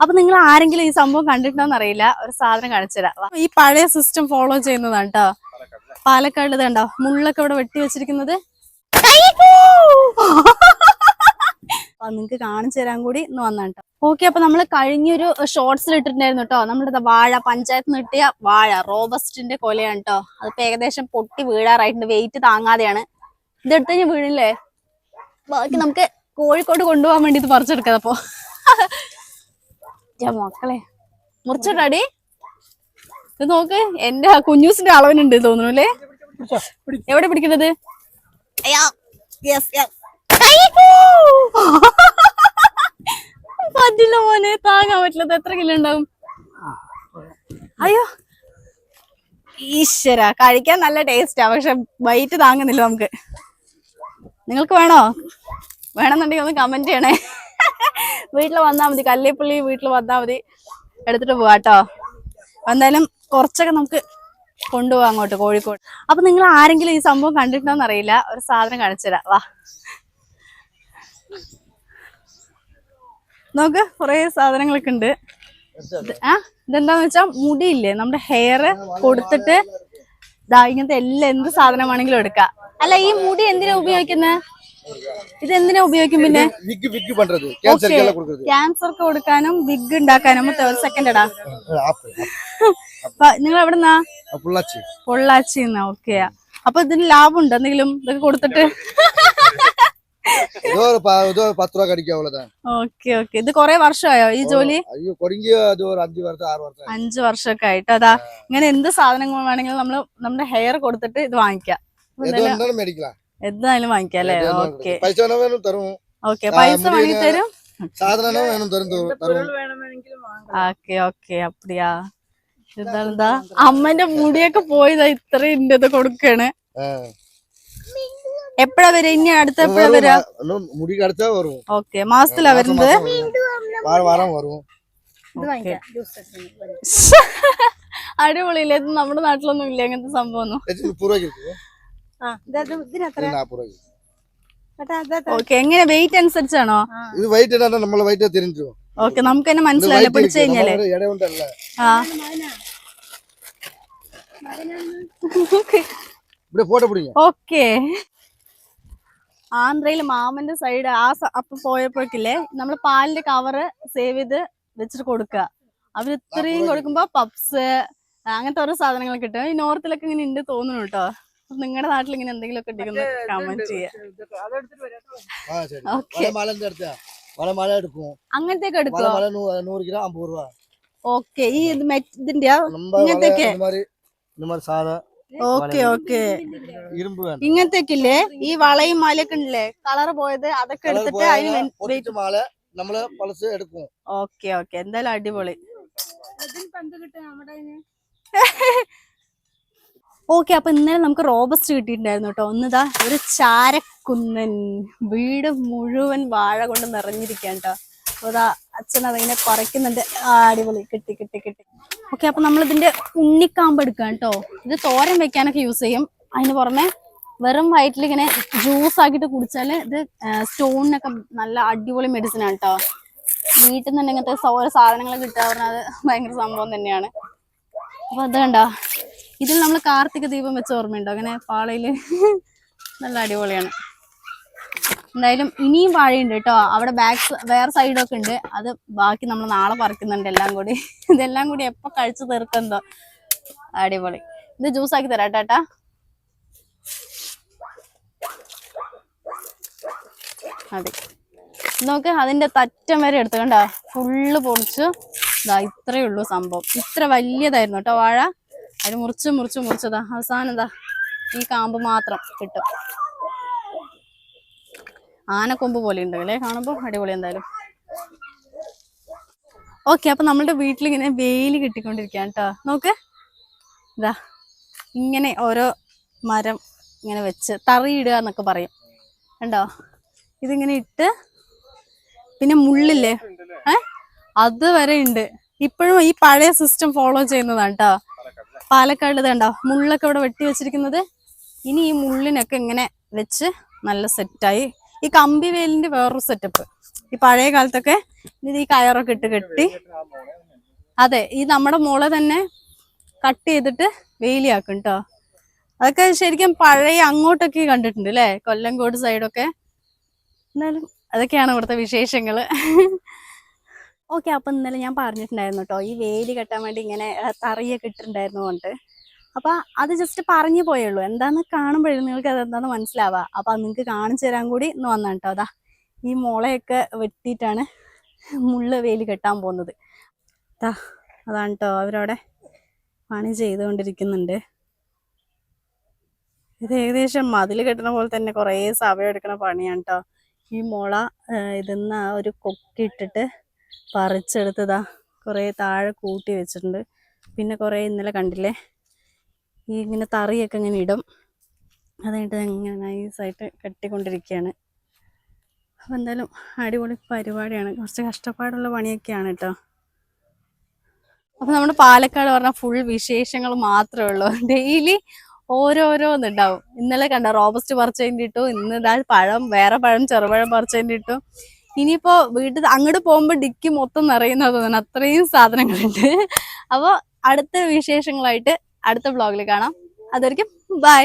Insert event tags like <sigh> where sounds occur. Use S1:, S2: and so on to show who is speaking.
S1: അപ്പൊ നിങ്ങൾ ആരെങ്കിലും ഈ സംഭവം കണ്ടിട്ടുണ്ടോന്ന് അറിയില്ല. ഒരു സാധനം കാണിച്ചുതരാം. ഈ പഴയ സിസ്റ്റം ഫോളോ ചെയ്യുന്നതാണ് കേട്ടോ പാലക്കാട് ഇതുണ്ടോ മുള്ളൊക്കെ ഇവിടെ വെട്ടി വെച്ചിരിക്കുന്നത്. നിങ്ങക്ക് കാണിച്ചു തരാൻ കൂടി ഇന്ന് വന്നാണ് കേട്ടോ ഓക്കെ അപ്പൊ നമ്മൾ കഴിഞ്ഞൊരു ഷോർട്സിൽ ഇട്ടിട്ടുണ്ടായിരുന്നു കേട്ടോ നമ്മുടെ വാഴ പഞ്ചായത്ത് നിന്ന് കിട്ടിയ വാഴ റോബസ്റ്റിന്റെ കൊലയാണ് കേട്ടോ അതിപ്പോ ഏകദേശം പൊട്ടി വീഴാറായിട്ടുണ്ട്. വെയിറ്റ് താങ്ങാതെയാണ്. ഇതെടുത്ത് കഴിഞ്ഞ് വീഴില്ലേ? ബാക്കി നമുക്ക് കോഴിക്കോട് കൊണ്ടുപോകാൻ വേണ്ടി ഇത് പറിച്ചെടുക്കാം അപ്പൊ. യ്യ മക്കളെ മുറിച്ചിട്ടാടി ഇത് നോക്ക് എന്റെ കുഞ്ഞൂസിന്റെ അളവിനുണ്ട് തോന്നുന്നു അല്ലേ? എവിടെ പിടിക്കണത്? അയ്യാ യെസ് യെസ് പറ്റില്ല മോനെ താങ്ങാൻ പറ്റില്ല. എത്ര കിലോ ഉണ്ടാവും? അയ്യോ. ഈശ്വര കഴിക്കാൻ നല്ല ടേസ്റ്റാ പക്ഷെ വൈറ്റ് താങ്ങുന്നില്ല നമുക്ക്. നിങ്ങൾക്ക് വേണോ? വേണമെന്നുണ്ടെങ്കിൽ ഒന്ന് കമന്റ് ചെയ്യണേ. വീട്ടിൽ വന്നാൽ മതി. കല്ലേപ്പള്ളി വീട്ടിൽ വന്നാൽ മതി. എടുത്തിട്ട് പോവാ കേട്ടോ എന്തായാലും കുറച്ചൊക്കെ നമുക്ക് കൊണ്ടുപോകാം അങ്ങോട്ട് കോഴിക്കോട്. അപ്പൊ നിങ്ങൾ ആരെങ്കിലും ഈ സംഭവം കണ്ടിട്ടുണ്ടോന്ന് അറിയില്ല. ഒരു സാധനം കാണിച്ചുതരാം വാ. നോക്ക് കുറെ സാധനങ്ങളൊക്കെ ഉണ്ട്. ആ ഇതെന്താന്ന് വെച്ചാ മുടിയില്ലേ? നമ്മുടെ ഹെയർ കൊടുത്തിട്ട് ഇങ്ങനത്തെ എല്ലാ എന്ത് സാധനം വേണമെങ്കിലും എടുക്കാം. അല്ല ഈ മുടി എന്തിനാ ഉപയോഗിക്കുന്നത് ഇത് എന്തിനാ ഉപയോഗിക്കും പിന്നെ
S2: விக்கு விக்கு பண்றது கேன்சருக்கு எல்லாம் கொடுக்கறது
S1: ക്യാൻസർക്ക് കൊടുക്കാനും വിഗ് ഉണ്ടാക്കാനും ഒരു സെക്കൻഡ് എടാ
S2: ஆப்பு
S1: നിങ്ങൾ എവിടുന്നാ
S2: பொள்ளாச்சி
S1: പൊള്ളാച്ചി ഓക്കെ അപ്പൊ ഇതിന് ലാഭമുണ്ട് എന്തെങ്കിലും ഇതൊക്കെ കൊടുത്തിട്ട്
S2: ஏதோ ஒரு ப- ஏதோ ஒரு பத்து ரூபா கிடைக்கும் அவ்வளவுதான்
S1: ഓക്കെ ഓക്കെ ഇത് കൊറേ വർഷമായോ ഈ ജോലി
S2: ஐயோ குறைஞ்சி அது ஒரு அஞ்சு வருஷம் ஆறு வருஷம்
S1: അഞ്ചു വർഷമൊക്കെ ആയിട്ട് അതാ ഇങ്ങനെ എന്ത് സാധനങ്ങൾ വേണമെങ്കിലും നമ്മള് നമ്മുടെ ഹെയർ കൊടുത്തിട്ട് ഇത് വാങ്ങിക്കാം അപ്പൊ
S2: எது
S1: എന്തായാലും വാങ്ങിക്കാം അല്ലേ? ഓക്കെ.
S2: പൈസ തരും.
S1: ഓക്കെ പൈസ വാങ്ങി തരും? Okay okay അപ്പടിയാ. ഇതാണെന്താ അമ്മന്റെ മുടിയൊക്കെ പോയതാ ഇത്രയും ഇന്റെ കൊടുക്കാണ്. എപ്പഴാ വരാ? ഇനി അടുത്ത എപ്പഴാ വരാ ഓക്കെ മാസത്തിലാ വരുന്നത്? <laughs> അടിപൊളിയില്ല? ഇത് നമ്മുടെ നാട്ടിലൊന്നും ഇല്ല അങ്ങനത്തെ സംഭവം ഓക്കെ എങ്ങനെ വെയിറ്റ് അനുസരിച്ചാണോ?
S2: ഇത് വെയിറ്റ് നമ്മളെ വെയിറ്റ് തിരിഞ്ഞു
S1: ഓക്കെ നമുക്ക് തന്നെ മനസ്സിലായില്ല? പിടിച്ചു കഴിഞ്ഞാലേ. ഓക്കേ. ആന്ധ്രയിൽ മാമന്റെ സൈഡ് ആ അപ്പൊ പോയപ്പോഴേക്കില്ലേ നമ്മൾ പാലിന്റെ കവറ് സേവ് ചെയ്ത് വെച്ചിട്ട് കൊടുക്കുക. അവർ ഇത്രയും കൊടുക്കുമ്പോ പപ്സ് അങ്ങനത്തെ ഓരോ സാധനങ്ങൾ കിട്ടും. ഈ നോർത്തിലൊക്കെ ഇങ്ങനെ ഉണ്ട് തോന്നുന്നു കേട്ടോ നിങ്ങളുടെ നാട്ടിൽ ഇങ്ങനെ എന്തെങ്കിലും ഒക്കെ ഉണ്ടെങ്കിൽ കമന്റ് ചെയ്യാം.
S2: അങ്ങനത്തെ എടുക്കും. രൂപ.
S1: ഓക്കെ ഈ
S2: ഇതിന്റെ ഇങ്ങനത്തെ
S1: ഓക്കെ ഓക്കെ ഇങ്ങനത്തെ ഇല്ലേ? ഈ വളയും മാലയൊക്കെ ഉണ്ടല്ലേ? കളർ പോയത് അതൊക്കെ എടുത്തിട്ട് അതിന്
S2: നമ്മൾ എടുക്കും.
S1: ഓക്കെ ഓക്കെ എന്തായാലും അടിപൊളി. നമ്മുടെ <laughs> ഓക്കെ അപ്പൊ ഇന്നലെ നമുക്ക് റോബസ്റ്റ് കിട്ടിയിട്ടുണ്ടായിരുന്നു കേട്ടോ. ഒന്നിതാ ഒരു ചാരക്കുന്നൻ. വീട് മുഴുവൻ വാഴ കൊണ്ട് നിറഞ്ഞിരിക്കാൻ കേട്ടോ. അപ്പോൾ ഇതാ അച്ഛൻ അതിങ്ങനെ കുറയ്ക്കുന്നുണ്ട് അടിപൊളി. കിട്ടി കിട്ടി കിട്ടി. ഓക്കെ അപ്പൊ നമ്മൾ ഇതിന്റെ ഉണ്ണിക്കാമ്പ് എടുക്കാം കേട്ടോ. ഇത് തോരൻ വെക്കാനൊക്കെ യൂസ് ചെയ്യും. അതിന് പുറമെ വെറും വയറ്റിൽ ഇങ്ങനെ ജ്യൂസ് ആക്കിയിട്ട് കുടിച്ചാൽ ഇത് സ്റ്റോണിനൊക്കെ നല്ല അടിപൊളി മെഡിസിൻ ആണ് കേട്ടോ. വീട്ടിൽ നിന്ന് ഇങ്ങനത്തെ സാധനങ്ങൾ കിട്ടുക പറഞ്ഞാൽ അത് ഭയങ്കര സംഭവം തന്നെയാണ്. അപ്പൊ അത് കണ്ടോ? ഇതിൽ നമ്മൾ കാർത്തിക ദീപം വെച്ച ഓർമ്മയുണ്ടോ? അങ്ങനെ പാളയിൽ നല്ല അടിപൊളിയാണ്. എന്തായാലും ഇനിയും വാഴയുണ്ട് കേട്ടോ. അവിടെ ബാക്ക് വേറെ സൈഡൊക്കെ ഉണ്ട്. അത് ബാക്കി നമ്മൾ നാളെ പറിക്കുന്നുണ്ട് എല്ലാം കൂടി. ഇതെല്ലാം കൂടി എപ്പൊ കഴിച്ചു തീർക്കുന്നോ അടിപൊളി. ഇത് ജ്യൂസ് ആക്കി തരാം ചേട്ടാ അതെ. നോക്ക് അതിന്റെ തറ്റം വരെ എടുത്തു കണ്ടോ? ഫുള്ള് പൊളിച്ചു ഇതാ ഇത്രയേ ഉള്ളൂ സംഭവം. ഇത്ര വലിയതായിരുന്നു കേട്ടോ വാഴ. അതിന് മുറിച്ച് മുറിച്ച് മുറിച്ചതാ അവസാനം എന്താ ഈ കാമ്പ് മാത്രം കിട്ടും. ആനക്കൊമ്പ് പോലെ ഉണ്ട് അല്ലേ? കാണുമ്പോ അടിപൊളി എന്തായാലും. ഓക്കെ അപ്പൊ നമ്മളുടെ വീട്ടിലിങ്ങനെ വെയിൽ കിട്ടിക്കൊണ്ടിരിക്കുകയാണ് കേട്ടോ നോക്ക്. ഇതാ ഇങ്ങനെ ഓരോ മരം ഇങ്ങനെ വെച്ച് തറിയിടുക എന്നൊക്കെ പറയും. കണ്ടോ? ഇതിങ്ങനെ ഇട്ട് പിന്നെ മുള്ളില്ലേ? ഏ? അത് വരെ ഉണ്ട്. ഇപ്പോഴും ഈ പഴയ സിസ്റ്റം ഫോളോ ചെയ്യുന്നതാണ് കേട്ടോ പാലക്കാട് ഇതുണ്ടോ മുള്ളൊക്കെ ഇവിടെ വെട്ടി വെച്ചിരിക്കുന്നത്. ഇനി ഈ മുള്ളിനൊക്കെ ഇങ്ങനെ വെച്ച് നല്ല സെറ്റായി ഈ കമ്പി വേലിന്റെ വേറൊരു സെറ്റപ്പ് ഈ പഴയ കാലത്തൊക്കെ ഇത് ഈ കയറൊക്കെ ഇട്ട് കെട്ടി അതെ ഈ നമ്മുടെ മുള തന്നെ കട്ട് ചെയ്തിട്ട് വേലിയാക്കും കേട്ടോ അതൊക്കെ ശരിക്കും പഴയ അങ്ങോട്ടൊക്കെ കണ്ടിട്ടുണ്ട് അല്ലേ കൊല്ലങ്കോട് സൈഡൊക്കെ എന്നാലും അതൊക്കെയാണ് ഇവിടുത്തെ വിശേഷങ്ങൾ. ഓക്കെ അപ്പം ഇന്നലെ ഞാൻ പറഞ്ഞിട്ടുണ്ടായിരുന്നു കേട്ടോ ഈ വേലി കെട്ടാൻ വേണ്ടി ഇങ്ങനെ തറിയൊക്കെ ഇട്ടിട്ടുണ്ടായിരുന്നു കൊണ്ട്. അപ്പം അത് ജസ്റ്റ് പറഞ്ഞു പോയുള്ളൂ എന്താന്ന് കാണുമ്പോഴും നിങ്ങൾക്ക് അത് എന്താന്ന് മനസ്സിലാവാ. അപ്പം നിങ്ങൾക്ക് കാണിച്ചു തരാൻ കൂടി ഇന്ന് വന്നാണ് കേട്ടോ അതാ. ഈ മുളയൊക്കെ വെട്ടിയിട്ടാണ് മുള്ള വേലി കെട്ടാൻ പോകുന്നത്. അതാ അതാണ് കേട്ടോ അവരവിടെ പണി ചെയ്തുകൊണ്ടിരിക്കുന്നുണ്ട്. ഇത് ഏകദേശം മതിൽ കെട്ടുന്ന പോലെ തന്നെ കുറേ സമയം എടുക്കുന്ന പണിയാണ് കേട്ടോ ഈ മുള ഇതിന്ന് ഒരു കൊക്കിട്ടിട്ട് പറിച്ചെടുത്തതാ. കുറേ താഴെ കൂട്ടി വെച്ചിട്ടുണ്ട്. പിന്നെ കുറേ ഇന്നലെ കണ്ടില്ലേ? ഈ ഇങ്ങനെ തറിയൊക്കെ ഇങ്ങനെ ഇടും. അതായിട്ട് ഇങ്ങനെ നൈസായിട്ട് കെട്ടിക്കൊണ്ടിരിക്കുകയാണ്. അപ്പം എന്തായാലും അടിപൊളി പരിപാടിയാണ്. കുറച്ച് കഷ്ടപ്പാടുള്ള പണിയൊക്കെയാണ് കേട്ടോ അപ്പം നമ്മുടെ പാലക്കാട് പറഞ്ഞാൽ ഫുൾ വിശേഷങ്ങൾ മാത്രമേ ഉള്ളൂ. ഡെയിലി ഓരോരോന്നുണ്ടാവും. ഇന്നലെ കണ്ട റോബസ്റ്റ് പറിച്ചതിന്റെ ഇട്ടു. ഇന്ന് ഇതാ പഴം വേറെ പഴം ചെറുപഴം പറിച്ചതിന്റെ ഇട്ടു. ഇനിയിപ്പോ വീട്ടിൽ അങ്ങോട്ട് പോകുമ്പോൾ ഡിക്കി മൊത്തം നിറയുന്നത് അത്രയും സാധനങ്ങളുണ്ട്. അപ്പോൾ അടുത്ത വിശേഷങ്ങളായിട്ട് അടുത്ത ബ്ലോഗിൽ കാണാം. അതായിരിക്കും ബൈ